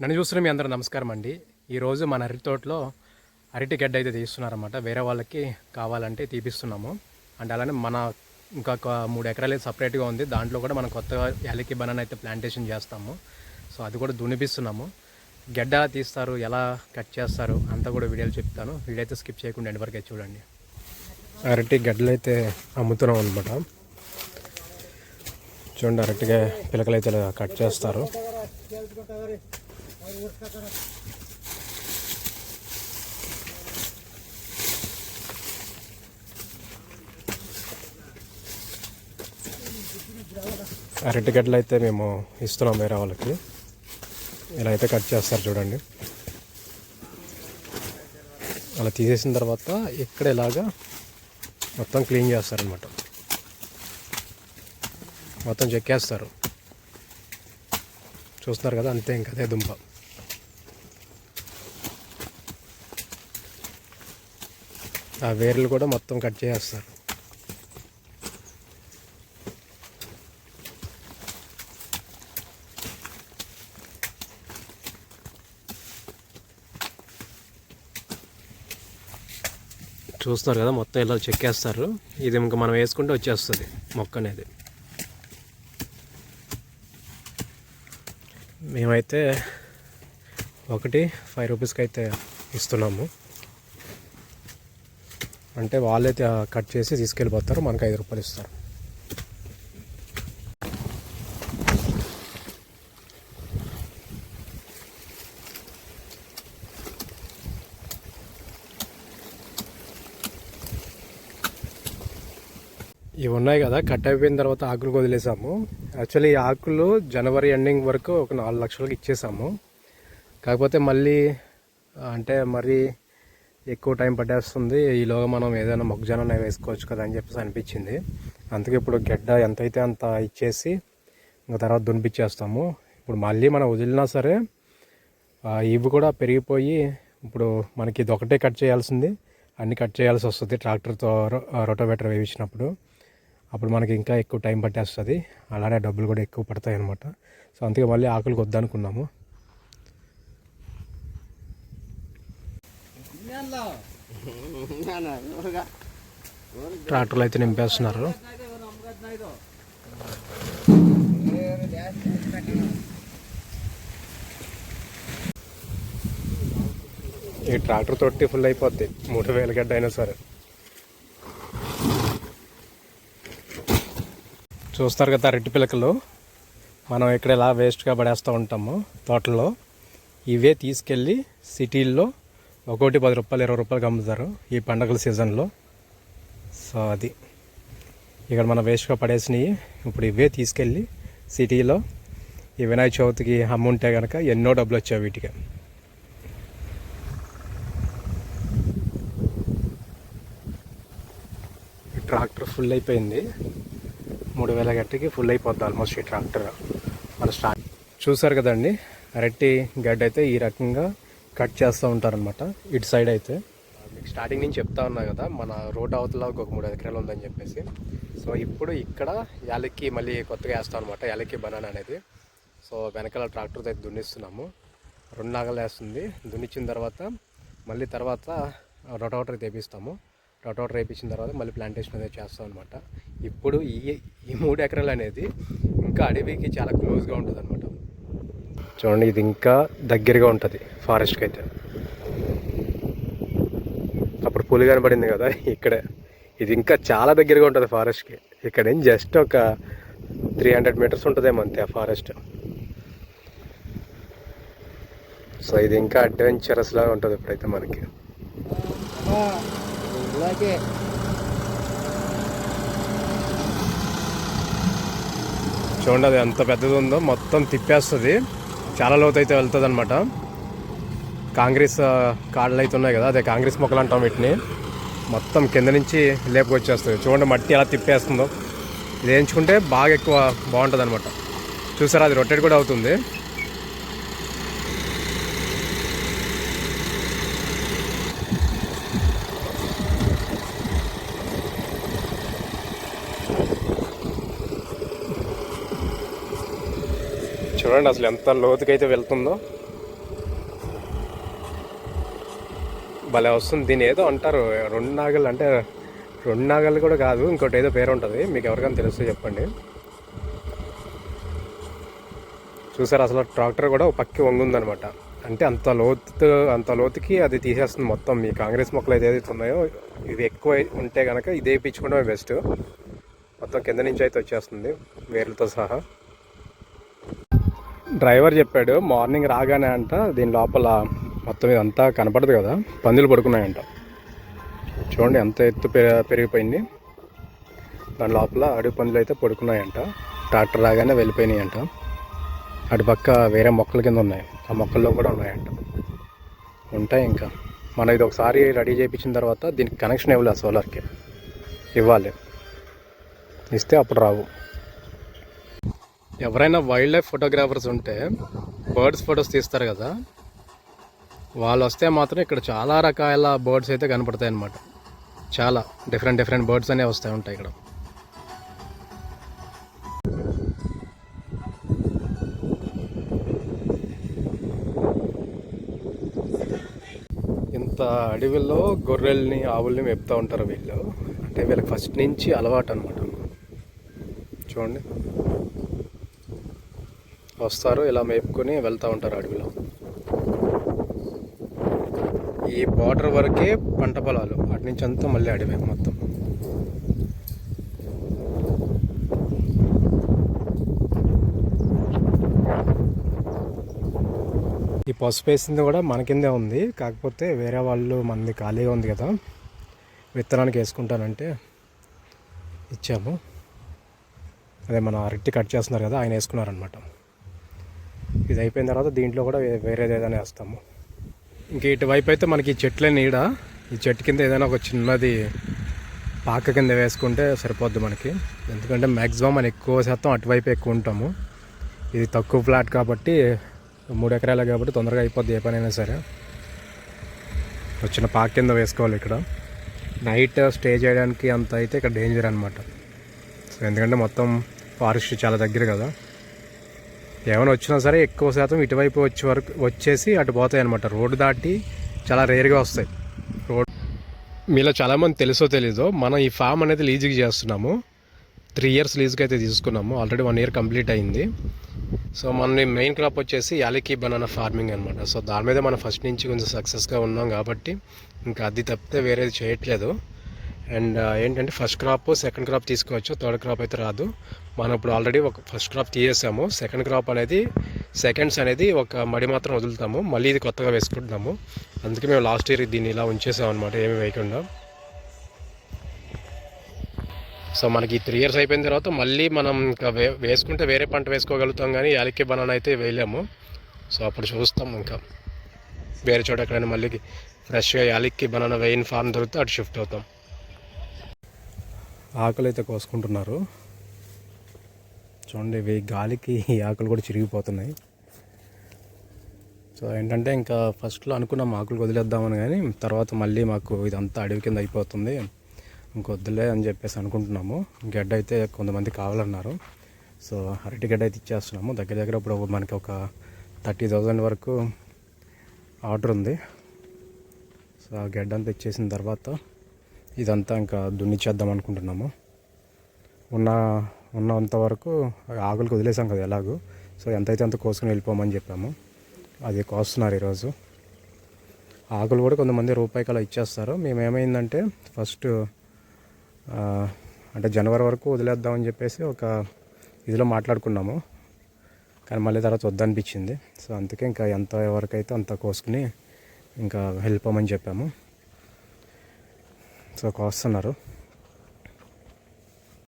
నన్ను చూస్తున్న మీ అందరూ నమస్కారం అండి. ఈరోజు మన అరటి తోటలో అరటి గడ్డ అయితే తీస్తున్నారన్నమాట. వేరే వాళ్ళకి కావాలంటే తీపిస్తున్నాము. అంటే అలానే మన ఇంకొక మూడు ఎకరాలు అయితే సపరేట్గా ఉంది. దాంట్లో కూడా మనం కొత్తగా యాలకి బనాన్ అయితే ప్లాంటేషన్ చేస్తాము. సో అది కూడా దునిపిస్తున్నాము గడ్డ ఎలా తీస్తారు ఎలా కట్ చేస్తారు అంతా కూడా వీడియోలు చెప్తాను. వీడియో అయితే స్కిప్ చేయకుండా ఎండ్ వరకు అయితే చూడండి. అరటి గడ్డలు అయితే అమ్ముతున్నాం అనమాట చూడండి అరటిగా పిలకలు అయితే కట్ చేస్తారు. అరటిగడ్డలు అయితే మేము ఇస్తున్నాం వేరే వాళ్ళకి. ఇలా అయితే కట్ చేస్తారు చూడండి. అలా తీసేసిన తర్వాత ఇక్కడ ఇలాగా మొత్తం క్లీన్ చేస్తారనమాట మొత్తం చెక్కేస్తారు. చూస్తున్నారు కదా అంతే ఇంకా అదే దుంప. ఆ వేర్లు కూడా మొత్తం కట్ చేస్తారు చూస్తున్నారు కదా మొత్తం ఇలా చెక్కేస్తారు. ఇది ఇంకా మనం వేసుకుంటే వచ్చేస్తుంది మొక్క అనేది. మేమైతే ఒకటి ఫైవ్ రూపీస్కి అయితే ఇస్తున్నాము. అంటే వాళ్ళైతే కట్ చేసి తీసుకెళ్ళిపోతారు మనకు ఐదు రూపాయలు ఇస్తారు. ఇవి ఉన్నాయి కదా కట్ అయిపోయిన తర్వాత ఆకులు వదిలేసాము. యాక్చువల్లీ ఈ ఆకులు జనవరి ఎండింగ్ వరకు ఒక నాలుగు లక్షలకు ఇచ్చేసాము. కాకపోతే మళ్ళీ అంటే మరి ఎక్కువ టైం పట్టేస్తుంది. ఈలోగా మనం ఏదైనా మొక్కజొన్న వేసుకోవచ్చు కదా అని చెప్పేసి అనిపించింది. అందుకే ఇప్పుడు గడ్డ ఎంతైతే అంత ఇచ్చేసి ఇంకా తర్వాత దునిపించేస్తాము. ఇప్పుడు మళ్ళీ మనం వదిలినా సరే ఇవి కూడా పెరిగిపోయి ఇప్పుడు మనకి ఇది ఒకటే కట్ చేయాల్సింది. అన్ని కట్ చేయాల్సి వస్తుంది ట్రాక్టర్తో రోటోవేటర్ వేయించినప్పుడు. అప్పుడు మనకి ఇంకా ఎక్కువ టైం పట్టేస్తుంది. అలానే డబ్బులు కూడా ఎక్కువ పడతాయి అనమాట సో అందుకే మళ్ళీ ఆకులు వద్దనుకున్నాము ట్రాక్టర్లు అయితే నింపేస్తున్నారు. ఈ ట్రాక్టర్ తొట్టి ఫుల్ అయిపోద్ది. మూడు వేల గడ్డ అయినా సరే. చూస్తారు కదా రెడ్డి పిలకలు. మనం ఇక్కడ ఇలా వేస్ట్గా పడేస్తూ ఉంటాము తోటల్లో ఇవే తీసుకెళ్ళి సిటీల్లో ఒకటి పది రూపాయలు ఇరవై రూపాయలకి అమ్ముతారు ఈ పండగల సీజన్లో. సో అది. ఇక్కడ మనం వేస్ట్గా పడేసినవి ఇప్పుడు ఇవే తీసుకెళ్ళి సిటీలో ఈ వినాయక చవితికి అమ్ముంటే కనుక ఎన్నో డబ్బులు వచ్చాయి వీటికి. ట్రాక్టర్ ఫుల్ అయిపోయింది. మూడు వేల గట్టికి ఫుల్ అయిపోద్ది ఆల్మోస్ట్ ఈ ట్రాక్టర్. మన స్టార్ట్ చూసారు కదండి అరటి గడ్డ అయితే ఈ రకంగా కట్ చేస్తూ ఉంటారనమాట ఇటు సైడ్ అయితే. మీకు స్టార్టింగ్ నుంచి చెప్తా ఉన్నా కదా మన రోడ్ అవతల ఒక మూడు ఎకరాలు ఉందని చెప్పేసి. సో ఇప్పుడు ఇక్కడ యాలక్కి మళ్ళీ కొత్తగా వేస్తాం అనమాట యాలక్కి బనానా అనేది. సో వెనకాల ట్రాక్టర్తో అయితే దున్నిస్తున్నాము. రెండు నాగలు వేస్తుంది. దున్నిచ్చిన తర్వాత మళ్ళీ తర్వాత రొటోటర్ తెప్పిస్తాము. రొటోటర్ వేయించిన తర్వాత మళ్ళీ ప్లాంటేషన్ అనేది చేస్తాం అనమాట ఇప్పుడు ఈ ఈ మూడు ఎకరాలు అనేది ఇంకా అడవికి చాలా క్లోజ్గా ఉంటుంది అనమాట చూడండి ఇది ఇంకా దగ్గరగా ఉంటుంది ఫారెస్ట్కి అయితే. అప్పుడు పులి కనబడింది కదా ఇక్కడే. ఇది ఇంకా చాలా దగ్గరగా ఉంటుంది ఫారెస్ట్కి ఇక్కడ ఏం జస్ట్ ఒక త్రీ హండ్రెడ్ మీటర్స్ ఉంటుందేమో అంతే ఆ ఫారెస్ట్ సో ఇది ఇంకా అడ్వెంచరస్ లాగా ఉంటుంది ఇప్పుడైతే మనకి. చూడండి అది ఎంత పెద్దది ఉందో మొత్తం తిప్పేస్తుంది. చాలా లోతు అయితే వెళ్తుంది అనమాట కాంగ్రెస్ కాళ్ళు అయితే ఉన్నాయి కదా అదే కాంగ్రెస్ మొక్కలు అంటాం వీటిని. మొత్తం కింద నుంచి లేపుకొచ్చేస్తుంది చూడండి మట్టి ఎలా తిప్పేస్తుందో. ఇది వేయించుకుంటే బాగా ఎక్కువ బాగుంటుంది అనమాట చూసారా అది రొటేట్ కూడా అవుతుంది. చూడండి అసలు ఎంత లోతుకైతే వెళ్తుందో. భలే వస్తుంది. దీని ఏదో అంటారు రెండు నాగలు అంటే రెండు నాగలు కూడా కాదు ఇంకోటి ఏదో పేరు ఉంటుంది. మీకు ఎవరికైనా తెలిస్తే చెప్పండి. చూసారు అసలు ట్రాక్టర్ కూడా పక్కి వంగుందనమాట అంటే అంత లోతు అంత లోతుకి అది తీసేస్తుంది మొత్తం. మీ కాంగ్రెస్ మొక్కలు ఏదైతే ఉన్నాయో ఇవి ఎక్కువ ఉంటే కనుక ఇదే పిచ్చుకోవడమే బెస్ట్. మొత్తం కింద నుంచి అయితే వచ్చేస్తుంది వేర్లతో సహా. డ్రైవర్ చెప్పాడు మార్నింగ్ రాగానే అంట దీని లోపల మొత్తం ఇదంతా కనపడదు కదా పందులు పడుకున్నాయంట. చూడండి ఎంత ఎత్తు పె- పెరిగిపోయింది. దాని లోపల అడవి పందులు అయితే పడుకున్నాయంట ట్రాక్టర్ రాగానే వెళ్ళిపోయినాయంట. అటు పక్క వేరే మొక్కల కింద ఉన్నాయి ఆ మొక్కల్లో కూడా ఉన్నాయంట. ఉంటాయి ఇంకా. మనం ఇది ఒకసారి రెడీ చేయించిన తర్వాత దీనికి కనెక్షన్ ఇవ్వలేదు సోలార్కి. ఇవ్వాలి. ఇస్తే అప్పుడు రావు. ఎవరైనా వైల్డ్ లైఫ్ ఫోటోగ్రాఫర్స్ ఉంటే బర్డ్స్ ఫొటోస్ తీస్తారు కదా. వాళ్ళు వస్తే మాత్రం ఇక్కడ చాలా రకాల బర్డ్స్ అయితే కనపడతాయి అన్నమాట. చాలా డిఫరెంట్ డిఫరెంట్ బర్డ్స్ అనేవి వస్తాయి ఉంటాయి ఇక్కడ. ఇంత అడవిలో గొర్రెల్ని ఆవుల్ని మేపుతూ ఉంటారు వీళ్ళు. అంటే వీళ్ళకి ఫస్ట్ నుంచి అలవాటు అనమాట చూడండి. వస్తారు ఇలా మేపుకొని వెళ్తూ ఉంటారు అడవిలో. ఈ బార్డర్ వరకే పంట పొలాలు. అటు నుంచి అంతా మళ్ళీ అడవి మొత్తం. ఈ పసుపు వేసింది కూడా మన కిందే ఉంది. కాకపోతే వేరే వాళ్ళు మనది ఖాళీగా ఉంది కదా. విత్తనానికి వేసుకుంటానంటే ఇచ్చాము. అదే మన అరటి కట్ చేస్తున్నారు కదా ఆయన వేసుకున్నారనమాట ఇది అయిపోయిన తర్వాత దీంట్లో కూడా వేరేది ఏదైనా వేస్తాము. ఇంక ఇటువైపు అయితే మనకి ఈ చెట్లే నీడ. ఈ చెట్టు కింద ఏదైనా ఒక చిన్నది పాక కింద వేసుకుంటే సరిపోద్ది మనకి. ఎందుకంటే మ్యాక్సిమం మనం ఎక్కువ శాతం అటువైపు ఎక్కువ ఉంటాము. ఇది తక్కువ ఫ్లాట్ కాబట్టి మూడు ఎకరాలు కాబట్టి తొందరగా అయిపోద్ది ఏ పనైనా సరే. వచ్చిన పాక కింద వేసుకోవాలి ఇక్కడ. నైట్ స్టే చేయడానికి అంత అయితే ఇక్కడ డేంజర్ అనమాట సో ఎందుకంటే మొత్తం ఫారెస్ట్ చాలా దగ్గర కదా. ఏమైనా వచ్చినా సరే ఎక్కువ శాతం ఇటువైపు వచ్చే వరకు వచ్చేసి అటు పోతాయి అనమాట రోడ్డు దాటి చాలా రేర్గా వస్తాయి. రోడ్ మీలో చాలామంది తెలుసో తెలీదో మనం ఈ ఫామ్ అనేది లీజుకి చేస్తున్నాము. త్రీ ఇయర్స్ లీజుకి అయితే తీసుకున్నాము. ఆల్రెడీ వన్ ఇయర్ కంప్లీట్ అయింది. సో మన మెయిన్ క్రాప్ వచ్చేసి యాలకి బనానా ఫార్మింగ్ అనమాట సో దాని మీద మనం ఫస్ట్ నుంచి కొంచెం సక్సెస్గా ఉన్నాం కాబట్టి ఇంకా అది తప్పితే వేరేది చేయట్లేదు. అండ్ ఏంటంటే ఫస్ట్ క్రాప్ సెకండ్ క్రాప్ తీసుకోవచ్చు. థర్డ్ క్రాప్ అయితే రాదు. మనం ఇప్పుడు ఆల్రెడీ ఒక ఫస్ట్ క్రాప్ తీసేసాము. సెకండ్ క్రాప్ అనేది సెకండ్స్ అనేది ఒక మడి మాత్రం వదులుతాము. మళ్ళీ ఇది కొత్తగా వేసుకుంటున్నాము. అందుకే మేము లాస్ట్ ఇయర్ దీన్ని ఇలా ఉంచేసాం అనమాట ఏమి వేయకుండా. సో మనకి త్రీ ఇయర్స్ అయిపోయిన తర్వాత మళ్ళీ మనం ఇంకా వే వేసుకుంటే వేరే పంట వేసుకోగలుగుతాం కానీ యాలక్కి బనానా అయితే వేయలేము. సో అప్పుడు చూస్తాం ఇంకా. వేరే చోట ఎక్కడైనా మళ్ళీ ఫ్రెష్గా యాలక్కి బనానా వేయని ఫార్మ్ దొరికితే అటు షిఫ్ట్ అవుతాం. ఆకులు అయితే కోసుకుంటున్నారు. చూడండి ఇవి గాలికి ఈ ఆకులు కూడా చిరిగిపోతున్నాయి. సో ఏంటంటే ఇంకా ఫస్ట్లో అనుకున్నాం ఆకులు వదిలేద్దామని కానీ తర్వాత మళ్ళీ మాకు ఇదంతా అడవి కింద అయిపోతుంది. ఇంకొద్దులే అని చెప్పేసి అనుకుంటున్నాము. గడ్డ అయితే కొంతమంది కావాలన్నారు. సో అరటి గడ్డ అయితే ఇచ్చేస్తున్నాము. దగ్గర దగ్గర ఇప్పుడు మనకి ఒక థర్టీ థౌజండ్ వరకు ఆర్డర్ ఉంది. సో ఆ గడ్డ అంతా ఇచ్చేసిన తర్వాత ఇదంతా ఇంకా దున్నిచ్చేద్దాం అనుకుంటున్నాము. ఉన్న ఉన్నంత వరకు ఆకులకు వదిలేసాం కదా ఎలాగో. సో ఎంతైతే అంత కోసుకుని వెళ్ళిపోమని చెప్పాము. అది కోస్తున్నారు ఈరోజు. ఆకులు కూడా కొంతమంది రూపాయికి అలా ఇచ్చేస్తారు. మేమేమైందంటే ఫస్ట్ అంటే జనవరి వరకు వదిలేద్దామని చెప్పేసి ఒక ఇదిలో మాట్లాడుకున్నాము. కానీ మళ్ళీ తర్వాత వద్దనిపించింది. సో అందుకే ఇంకా ఎంత వరకు అయితే అంత కోసుకుని ఇంకా వెళ్ళిపోమని చెప్పాము. సో వస్తున్నారు.